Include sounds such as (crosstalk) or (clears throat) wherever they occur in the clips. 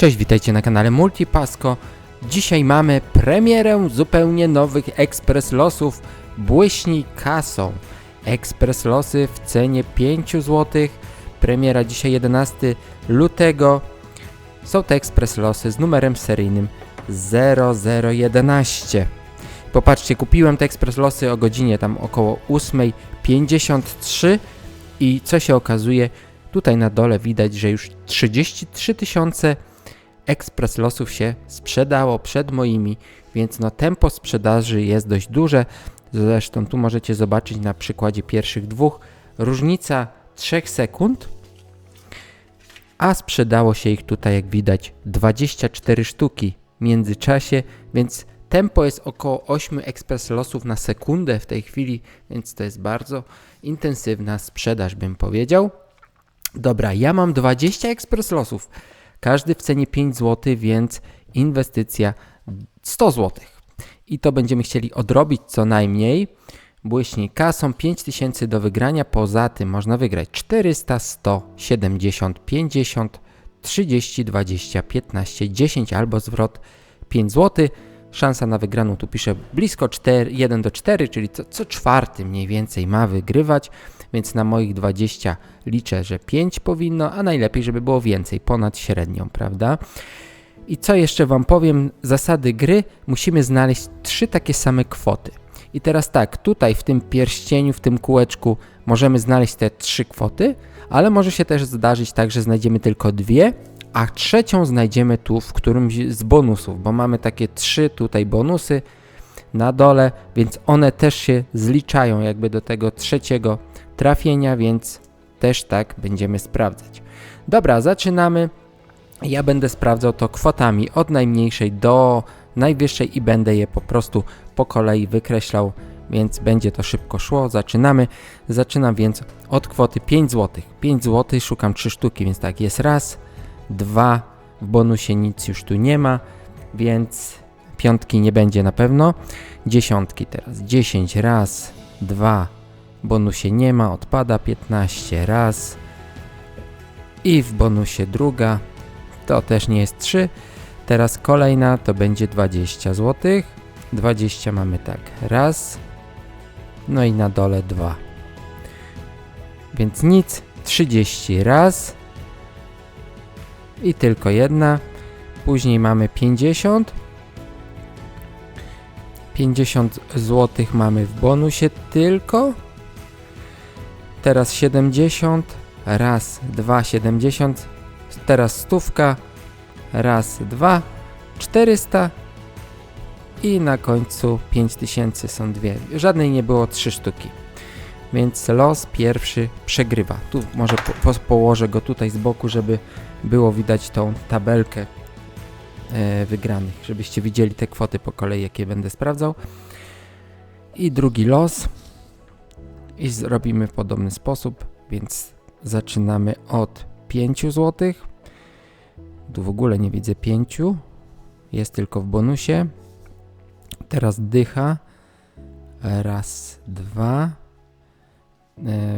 Cześć, witajcie na kanale Multipasco. Dzisiaj mamy premierę zupełnie nowych ekspres losów Błyśnij kasą. Ekspres losy w cenie 5 zł. Premiera dzisiaj 11 lutego. Są to ekspres losy z numerem seryjnym 0011. Popatrzcie, kupiłem te ekspres losy o godzinie tam około 8.53 i co się okazuje, tutaj na dole widać, że już 33 tysiące ekspres losów się sprzedało przed moimi, więc no tempo sprzedaży jest dość duże. Zresztą tu możecie zobaczyć na przykładzie pierwszych dwóch różnica 3 sekund, a sprzedało się ich tutaj jak widać 24 sztuki w międzyczasie, więc tempo jest około 8 ekspres losów na sekundę w tej chwili, więc to jest bardzo intensywna sprzedaż bym powiedział. Dobra, ja mam 20 ekspres losów. Każdy w cenie 5 zł, więc inwestycja 100 zł. I to będziemy chcieli odrobić co najmniej. Błyśnij kasą 5000 do wygrania. Poza tym można wygrać 400, 100, 70, 50, 30, 20, 15, 10 albo zwrot 5 zł. Szansa na wygraną tu piszę blisko 4, 1 do 4, czyli co, co czwarty mniej więcej ma wygrywać więc na moich 20 liczę, że 5 powinno, a najlepiej, żeby było więcej, ponad średnią, prawda? I co jeszcze Wam powiem, zasady gry musimy znaleźć trzy takie same kwoty. I teraz tak, tutaj w tym pierścieniu, w tym kółeczku możemy znaleźć te trzy kwoty, ale może się też zdarzyć tak, że znajdziemy tylko dwie, a trzecią znajdziemy tu w którymś z bonusów, bo mamy takie trzy tutaj bonusy na dole, więc one też się zliczają jakby do tego trzeciego trafienia, więc też tak będziemy sprawdzać. Dobra, zaczynamy. Ja będę sprawdzał to kwotami od najmniejszej do najwyższej i będę je po prostu po kolei wykreślał, więc będzie to szybko szło. Zaczynamy. Zaczynam więc od kwoty 5 zł. 5 zł, szukam 3 sztuki, więc tak jest raz, dwa, w bonusie nic już tu nie ma, więc piątki nie będzie na pewno. Dziesiątki teraz. 10 raz, dwa, bonusie nie ma, odpada 15 raz. I w bonusie druga, to też nie jest 3. Teraz kolejna to będzie 20 zł. 20 mamy tak, raz. No i na dole 2. Więc nic, 30 raz. I tylko jedna. Później mamy 50. 50 zł mamy w bonusie tylko. Teraz 70, raz, dwa, 70, teraz stówka, raz, dwa, 400 i na końcu 5000 są dwie. Żadnej nie było, trzy sztuki. Więc los pierwszy przegrywa. Tu może po, położę go tutaj z boku, żeby było widać tą tabelkę e, wygranych, żebyście widzieli te kwoty po kolei, jakie będę sprawdzał. I drugi los i zrobimy w podobny sposób, więc zaczynamy od 5 zł. Tu w ogóle nie widzę 5, jest tylko w bonusie. Teraz dycha. Raz, dwa.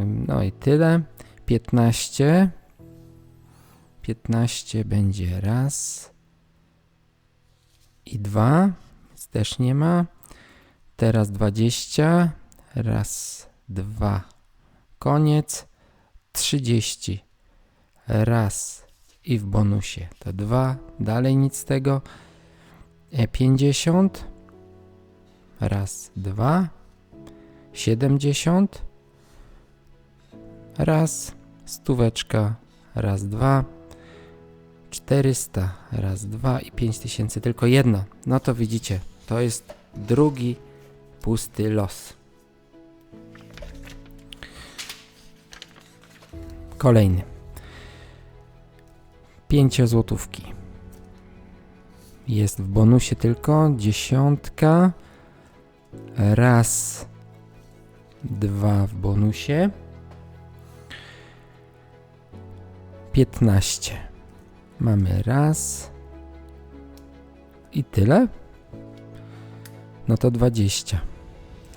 No i tyle. 15. 15 będzie raz i dwa, też nie ma. Teraz 20. Raz, dwa, koniec, 30, raz. I w bonusie. To dwa, dalej nic z tego, 50, e, raz, dwa, 70, raz, stóweczka, raz, dwa, 400, raz, dwa i 5000, tylko jedno. No to widzicie, to jest drugi pusty los. Kolejny. 5 złotówki. Jest w bonusie tylko dziesiątka. Raz, dwa w bonusie. 15. Mamy raz. I tyle? No to 20.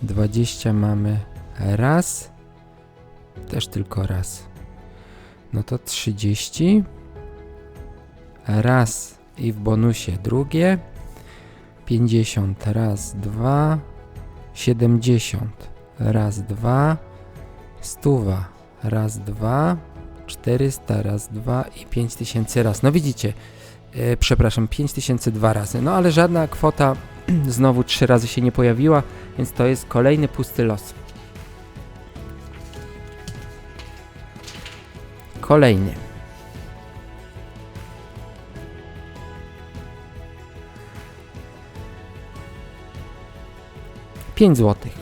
20 mamy raz. Też tylko raz. No to 30. raz i w bonusie drugie, 50 raz, dwa, 70 raz, dwa, stuwa raz, dwa, 400 raz, dwa i 5000 raz. No widzicie, e, przepraszam, 5000 dwa razy. No ale żadna kwota (clears throat) znowu trzy razy się nie pojawiła, więc to jest kolejny pusty los. Kolejny. Pięć złotych.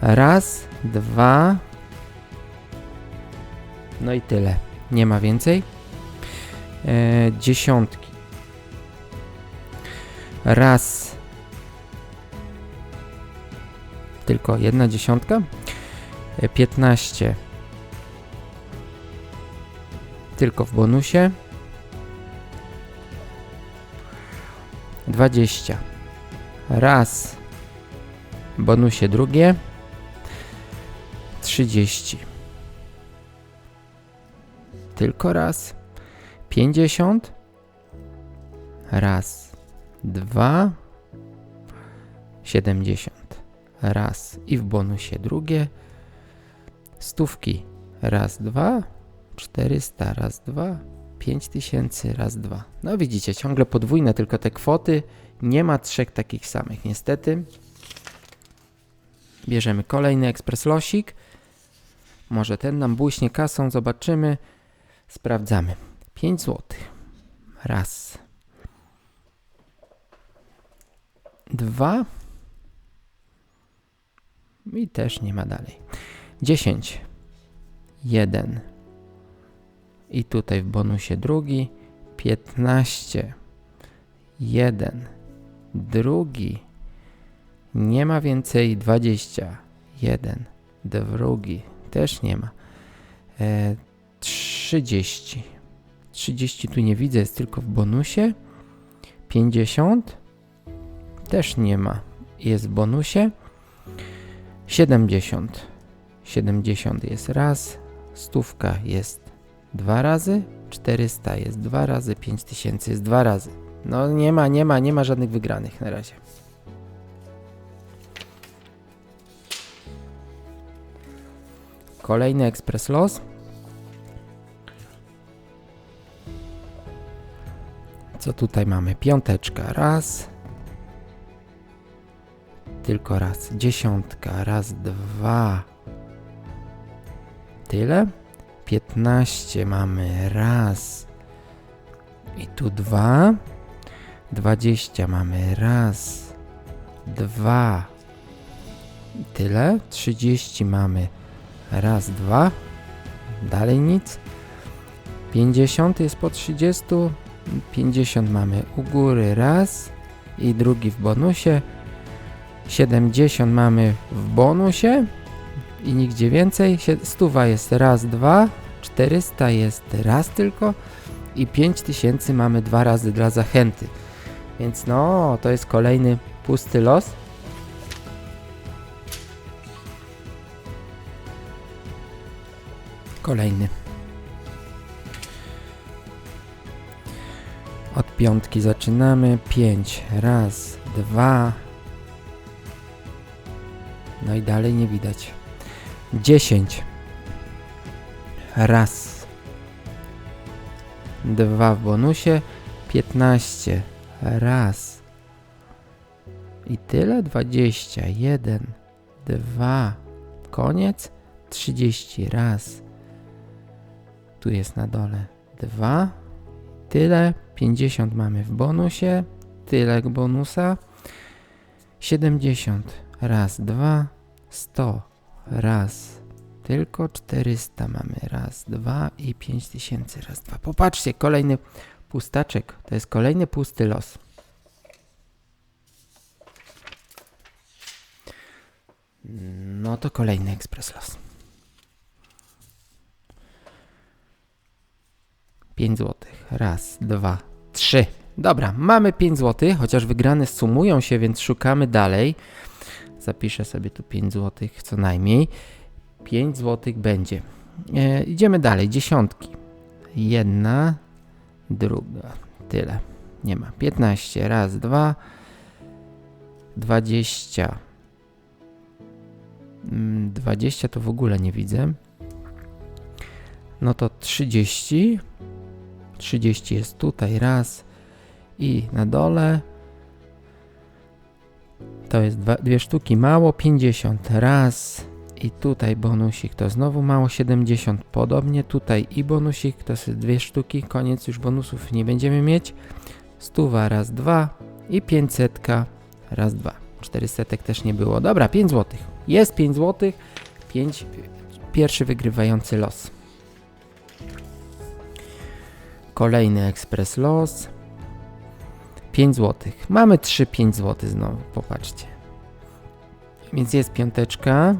Raz, dwa. No i tyle. Nie ma więcej. E, dziesiątki. Raz. Tylko jedna dziesiątka. E, 15. Tylko w bonusie. 20. Raz. Bonusie drugie. 30. Tylko raz. 50. Raz. Dwa. 70. Raz. I w bonusie drugie. Stówki. Raz, dwa. 400. Raz, dwa. 5000. Raz, dwa. No widzicie, ciągle podwójne tylko te kwoty. Nie ma trzech takich samych, niestety. Bierzemy kolejny ekspres losik. Może ten nam błyśnie kasą, zobaczymy. Sprawdzamy. 5 zł. Raz. Dwa. I też nie ma dalej. 10. Jeden. I tutaj w bonusie drugi. 15. Jeden. Drugi. Nie ma więcej 21. Drugi też nie ma. E, 30. 30 tu nie widzę, jest tylko w bonusie. 50 też nie ma, jest w bonusie. 70. 70 jest raz, stówka jest dwa razy, 400 jest dwa razy, 5000 jest dwa razy. No nie ma, nie ma, nie ma żadnych wygranych na razie. Kolejny ekspres los. Co tutaj mamy? Piąteczka. Raz. Tylko raz. Dziesiątka. Raz, dwa. Tyle. Piętnaście mamy. Raz. I tu dwa. Dwadzieścia mamy. Raz. Dwa. I tyle. Trzydzieści mamy. Raz, dwa. Dalej nic. 50 jest po 30. 50 mamy u góry raz i drugi w bonusie. 70 mamy w bonusie i nigdzie więcej. Stuwa jest raz, dwa. 400 jest raz tylko i 5000 mamy dwa razy dla zachęty. Więc no, to jest kolejny pusty los. Kolejny. Od piątki zaczynamy. Pięć. Raz, dwa. No i dalej nie widać. Dziesięć. Raz. Dwa w bonusie. Piętnaście. Raz. I tyle. Dwadzieścia. Jeden. Dwa. Koniec. Trzydzieści. Raz. Tu jest na dole 2. Tyle. 50 mamy w bonusie. Tyle bonusa. 70. Raz, dwa. 100. Raz. Tylko 400 mamy. Raz, dwa i 5000. Raz, dwa. Popatrzcie, kolejny pustaczek. To jest kolejny pusty los. No to kolejny ekspres los. 5 zł. Raz, dwa, trzy. Dobra, mamy 5 zł, chociaż wygrane sumują się, więc szukamy dalej. Zapiszę sobie tu 5 zł co najmniej. 5 zł będzie. E, idziemy dalej. Dziesiątki. Jedna, druga, tyle. Nie ma. 15, raz, dwa, 20. Mm, 20 to w ogóle nie widzę. No to 30. 30 jest tutaj, raz i na dole. To jest dwa, dwie sztuki, mało 50, raz i tutaj bonusik, to znowu mało 70, podobnie tutaj i bonusik, to są dwie sztuki, koniec, już bonusów nie będziemy mieć. Stuwa, raz, dwa i 500, raz, dwa. 400 też nie było. Dobra, 5 zł. Jest 5 zł, 5, pierwszy wygrywający los. Kolejny ekspres los. 5 zł. Mamy 3 5 zł znowu, popatrzcie. Więc jest piąteczka.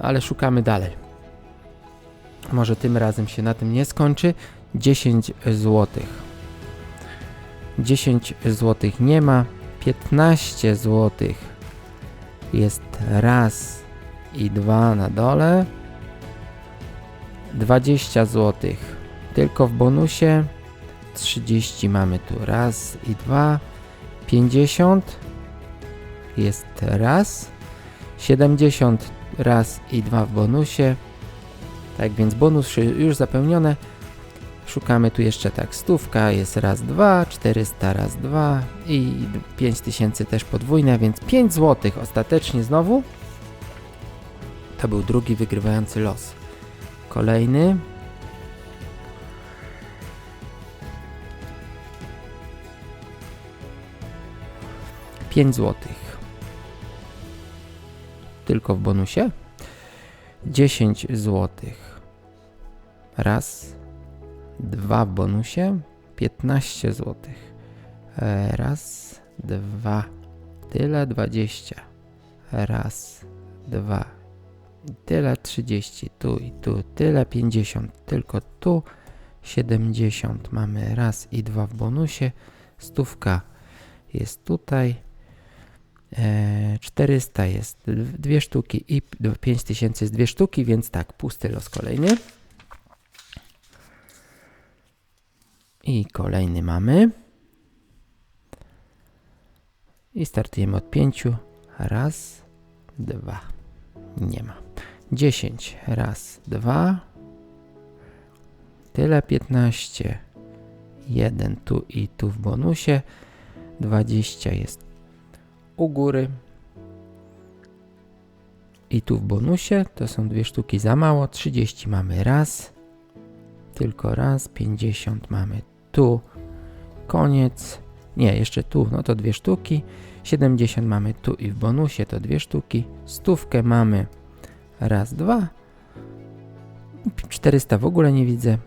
Ale szukamy dalej. Może tym razem się na tym nie skończy. 10 zł. 10 zł nie ma. 15 zł jest raz i dwa na dole. 20 zł tylko w bonusie. 30 mamy tu raz i dwa. 50 jest raz. 70 raz i dwa w bonusie. Tak więc bonus już zapełnione. Szukamy tu jeszcze tak, stówka jest raz, dwa, 400 raz, dwa i 5000 też podwójne, więc 5 zł ostatecznie znowu. To był drugi wygrywający los. Kolejny. Pięć złotych. Tylko w bonusie. 10 złotych. Raz, dwa w bonusie, 15 zł. E, raz, dwa, tyle 20. Raz, dwa, tyle 30. Tu i tu tyle 50. Tylko tu 70. Mamy raz i dwa w bonusie. Stówka jest tutaj. E, 400 jest dwie sztuki i 5000 jest dwie sztuki, więc tak, pusty los kolejny. I kolejny mamy. I startujemy od pięciu. Raz, dwa. Nie ma. Dziesięć. Raz, dwa. Tyle piętnaście. Jeden tu i tu w bonusie. Dwadzieścia jest u góry. I tu w bonusie to są dwie sztuki za mało. Trzydzieści mamy raz. Tylko raz. Pięćdziesiąt mamy tu koniec, nie, jeszcze tu, no to dwie sztuki, 70 mamy tu i w bonusie to dwie sztuki, stówkę mamy raz, dwa, 400 w ogóle nie widzę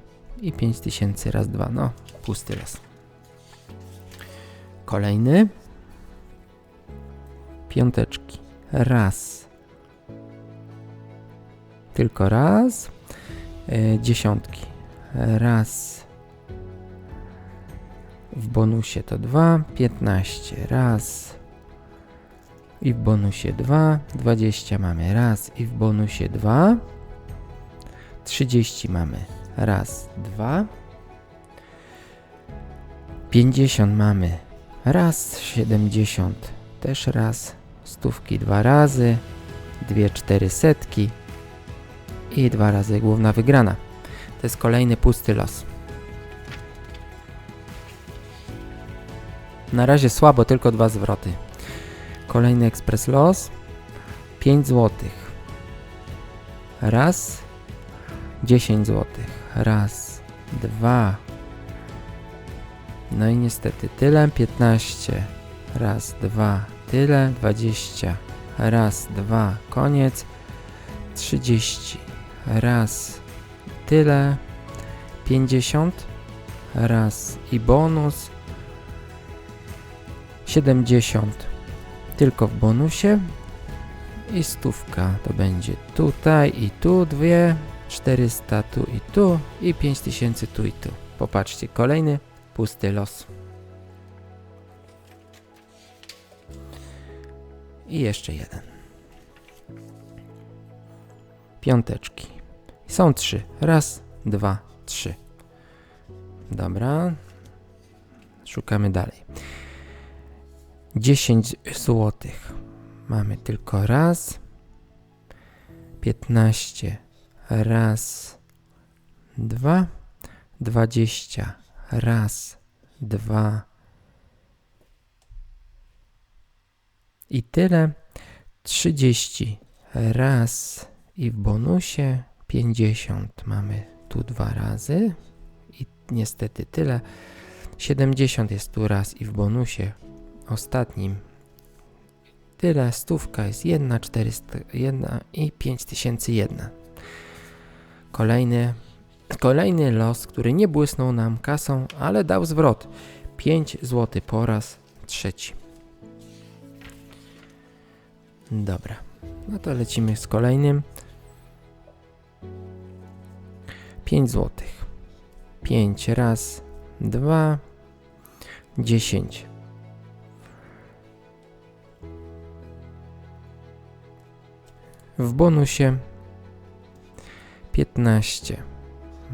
i 5000 raz, dwa, no pusty raz. Kolejny, piąteczki, raz, tylko raz, e, dziesiątki, raz, w bonusie to 2, 15 raz. I w bonusie 2, 20 mamy. Raz. I w bonusie 2, 30 mamy. Raz, 2, 50 mamy. Raz, 70 też raz, stówki dwa razy, dwie cztery setki i dwa razy główna wygrana. To jest kolejny pusty los. Na razie słabo, tylko dwa zwroty. Kolejny ekspres los. 5 zł. Raz. 10 zł. Raz. Dwa. No i niestety tyle. 15. Raz, dwa. Tyle. 20. Raz, dwa. Koniec. 30. Raz. Tyle. 50. Raz i bonus 70 tylko w bonusie i stówka to będzie tutaj i tu dwie 400 tu i tu i 5000 tu i tu popatrzcie kolejny pusty los i jeszcze jeden piąteczki są trzy raz, dwa, trzy Dobra. Szukamy dalej. 10 złotych. Mamy tylko raz. 15. Raz. Dwa. 20. Raz. Dwa. I tyle. 30. Raz. I w bonusie 50. Mamy tu dwa razy. I niestety tyle. 70 jest tu raz i w bonusie ostatnim tyle. Stówka jest 1, 401 i 5001. Kolejny, kolejny los, który nie błysnął nam kasą, ale dał zwrot. 5 zł po raz trzeci. Dobra, no to lecimy z kolejnym. 5 zł. 5 raz, 2, 10. W bonusie 15.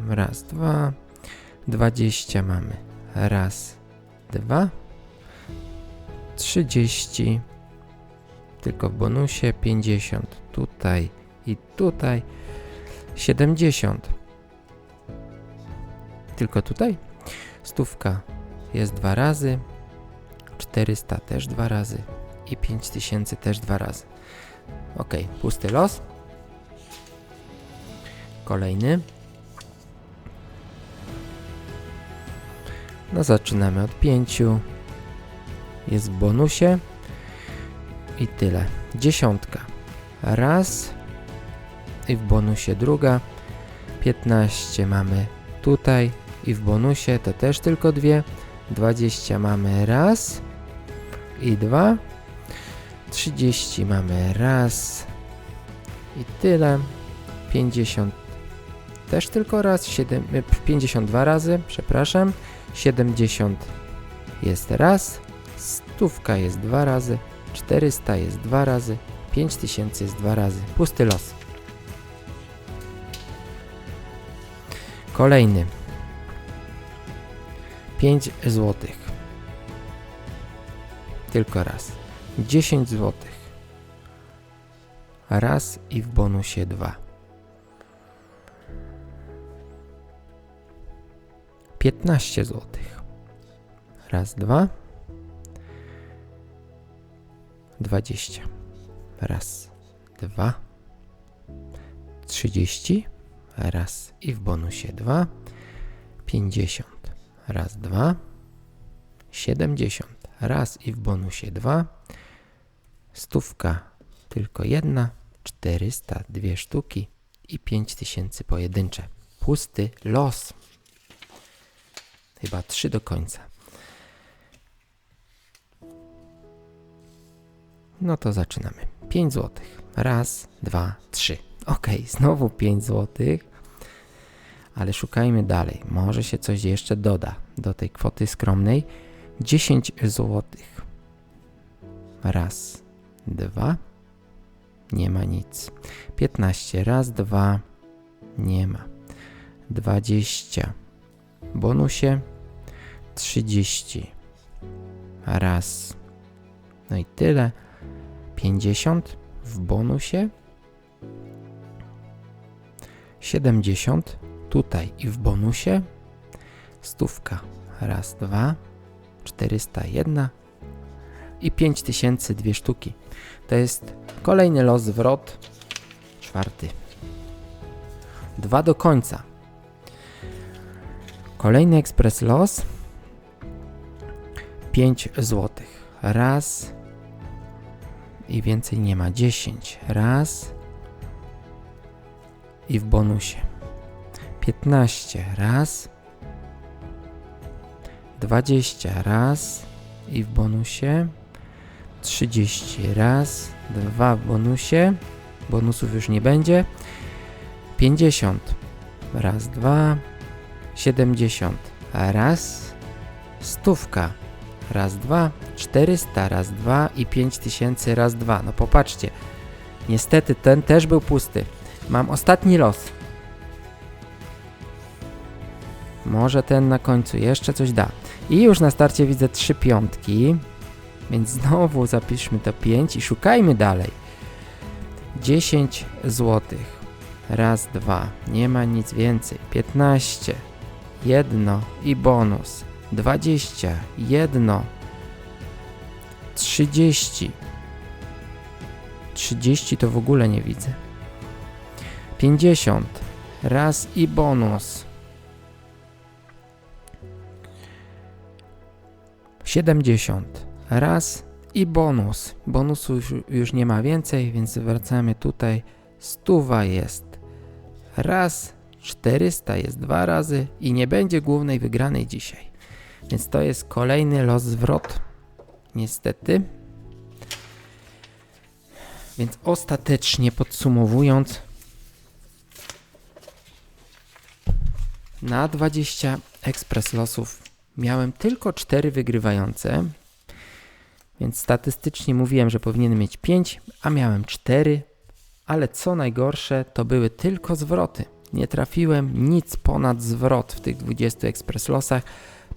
Raz, dwa. 20 mamy. Raz, dwa. 30. Tylko w bonusie 50. Tutaj i tutaj. 70. Tylko tutaj. Stówka jest dwa razy. 400 też dwa razy. I 5000 też dwa razy. Ok, pusty los. Kolejny. No zaczynamy od 5. Jest w bonusie. I tyle. Dziesiątka. Raz. I w bonusie druga. 15 mamy tutaj. I w bonusie to też tylko dwie. 20 mamy raz. I dwa. 30 mamy raz i tyle. 50 też tylko raz, 7, 52 razy, przepraszam. 70 jest raz, stówka jest dwa razy, 400 jest dwa razy, 5000 jest dwa razy. Pusty los. Kolejny. 5 złotych. Tylko raz. 10 zł. Raz i w bonusie 2. 15 zł. Raz, dwa. 20. Raz, dwa. 30. Raz i w bonusie 2. 50. Raz, dwa. 70. Raz i w bonusie 2 stówka tylko jedna, 400 dwie sztuki i 5000 pojedyncze. Pusty los. Chyba trzy do końca. No to zaczynamy. 5 zł. Raz, dwa, trzy. Ok, znowu 5 zł. Ale szukajmy dalej. Może się coś jeszcze doda do tej kwoty skromnej. 10 zł. Raz, dwa, nie ma nic. 15, raz, dwa, nie ma. 20, bonusie 30, raz, no i tyle. 50 w bonusie, 70 tutaj i w bonusie, stówka, raz, dwa, 401 i 5000 dwie sztuki. To jest kolejny los zwrot, czwarty. Dwa do końca. Kolejny ekspres los. 5 złotych. Raz i więcej nie ma. 10. Raz i w bonusie. 15. Raz. 20. Raz i w bonusie. 30 raz, 2 w bonusie, bonusów już nie będzie, 50 raz, 2, 70 raz, stówka raz, 2, 400 raz, 2 i 5000 raz, 2. No popatrzcie, niestety ten też był pusty. Mam ostatni los. Może ten na końcu jeszcze coś da. I już na starcie widzę trzy piątki. Więc znowu zapiszmy to 5 i szukajmy dalej. 10 złotych. Raz, dwa. Nie ma nic więcej. 15. Jedno i bonus. 20. Jedno. 30. 30 to w ogóle nie widzę. 50. Raz i bonus. 70. Raz i bonus. Bonusu już, już nie ma więcej, więc wracamy tutaj. Stuwa jest. Raz. 400 jest dwa razy i nie będzie głównej wygranej dzisiaj. Więc to jest kolejny los zwrot. Niestety. Więc ostatecznie podsumowując, na 20 ekspres losów miałem tylko 4 wygrywające, więc statystycznie mówiłem, że powinienem mieć 5, a miałem 4, ale co najgorsze, to były tylko zwroty. Nie trafiłem nic ponad zwrot w tych 20 ekspres losach,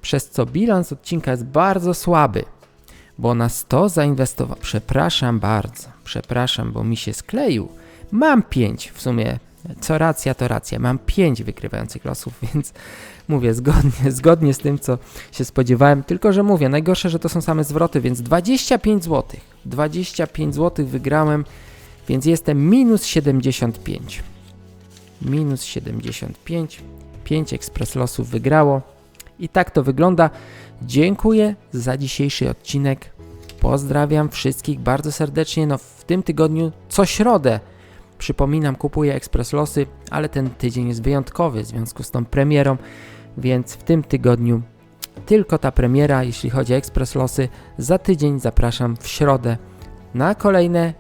przez co bilans odcinka jest bardzo słaby bo na 100 zainwestowałem. Przepraszam bardzo, przepraszam, bo mi się skleił. Mam 5 w sumie. Co racja, to racja. Mam 5 wygrywających losów, (laughs) więc mówię zgodnie, zgodnie z tym, co się spodziewałem. Tylko, że mówię, najgorsze, że to są same zwroty, więc 25 zł. 25 zł wygrałem, więc jestem minus 75. Minus 75. 5 ekspres losów wygrało. I tak to wygląda. Dziękuję za dzisiejszy odcinek. Pozdrawiam wszystkich bardzo serdecznie. No, w tym tygodniu co środę, przypominam, kupuję Express Losy, ale ten tydzień jest wyjątkowy w związku z tą premierą, więc w tym tygodniu tylko ta premiera, jeśli chodzi o Express Losy. Za tydzień zapraszam w środę na kolejne,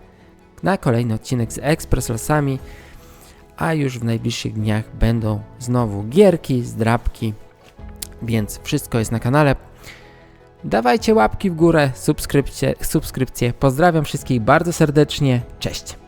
na kolejny odcinek z Express Losami, a już w najbliższych dniach będą znowu gierki, zdrabki, więc wszystko jest na kanale. Dawajcie łapki w górę, subskrypcje, subskrypcje. Pozdrawiam wszystkich bardzo serdecznie. Cześć!